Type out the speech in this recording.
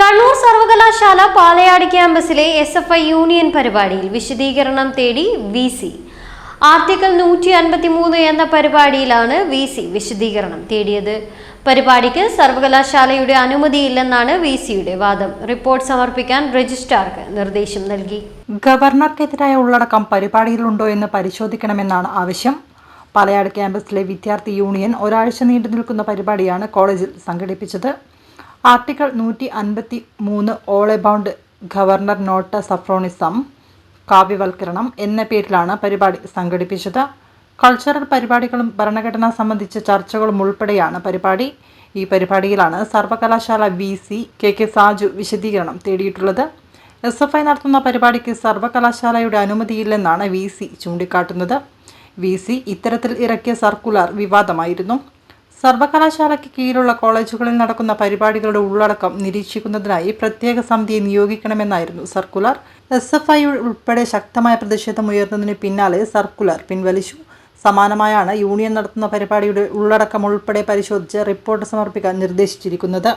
കണ്ണൂർ സർവകലാശാല പാലയാട് ക്യാമ്പസിലെ S F I union പരിപാടിയിൽ വിശദീകരണം തേടി വി സി. ആർട്ടിക്കിൾ നൂറ്റി അൻപത്തി മൂന്ന് എന്ന പരിപാടിയിലാണ് വി സി വിശദീകരണം തേടിയത്. പരിപാടിക്ക് സർവകലാശാലയുടെ അനുമതിയില്ലെന്നാണ് വി സിയുടെ വാദം. റിപ്പോർട്ട് സമർപ്പിക്കാൻ രജിസ്ട്രാർക്ക് നിർദ്ദേശം നൽകി. ഗവർണർക്കെതിരായ ഉള്ളടക്കം പരിപാടിയിലുണ്ടോ എന്ന് പരിശോധിക്കണമെന്നാണ് ആവശ്യം. പാലയാട് ക്യാമ്പസിലെ വിദ്യാർത്ഥി യൂണിയൻ ഒരാഴ്ച നീണ്ടു നിൽക്കുന്ന പരിപാടിയാണ് കോളേജിൽ സംഘടിപ്പിച്ചത്. ആർട്ടിക്കിൾ നൂറ്റി അൻപത്തി മൂന്ന് all about governor not saffronism കാവ്യവൽക്കരണം എന്ന പേരിലാണ് പരിപാടി സംഘടിപ്പിച്ചത്. കൾച്ചറൽ പരിപാടികളും ഭരണഘടന സംബന്ധിച്ച ചർച്ചകളും ഉൾപ്പെടെയാണ് പരിപാടി. ഈ പരിപാടിയിലാണ് സർവകലാശാല V C K K Saju വിശദീകരണം തേടിയിട്ടുള്ളത്. എസ് എഫ് ഐ നടത്തുന്ന പരിപാടിക്ക് സർവകലാശാലയുടെ അനുമതിയില്ലെന്നാണ് വി സി ചൂണ്ടിക്കാട്ടുന്നത്. വി സി ഇത്തരത്തിൽ ഇറക്കിയ സർക്കുലർ വിവാദമായിരുന്നു. സർവകലാശാലയ്ക്ക് കീഴിലുള്ള കോളേജുകളിൽ നടക്കുന്ന പരിപാടികളുടെ ഉള്ളടക്കം നിരീക്ഷിക്കുന്നതിനായി പ്രത്യേക സമിതിയെ നിയോഗിക്കണമെന്നായിരുന്നു സർക്കുലർ. എസ് എഫ് ഐ ഉൾപ്പെടെ ശക്തമായ പ്രതിഷേധം ഉയർന്നതിന് പിന്നാലെ സർക്കുലർ പിൻവലിച്ചു. സമാനമായാണ് യൂണിയൻ നടത്തുന്ന പരിപാടിയുടെ ഉള്ളടക്കം ഉൾപ്പെടെ പരിശോധിച്ച് റിപ്പോർട്ട് സമർപ്പിക്കാൻ നിർദ്ദേശിച്ചിരിക്കുന്നത്.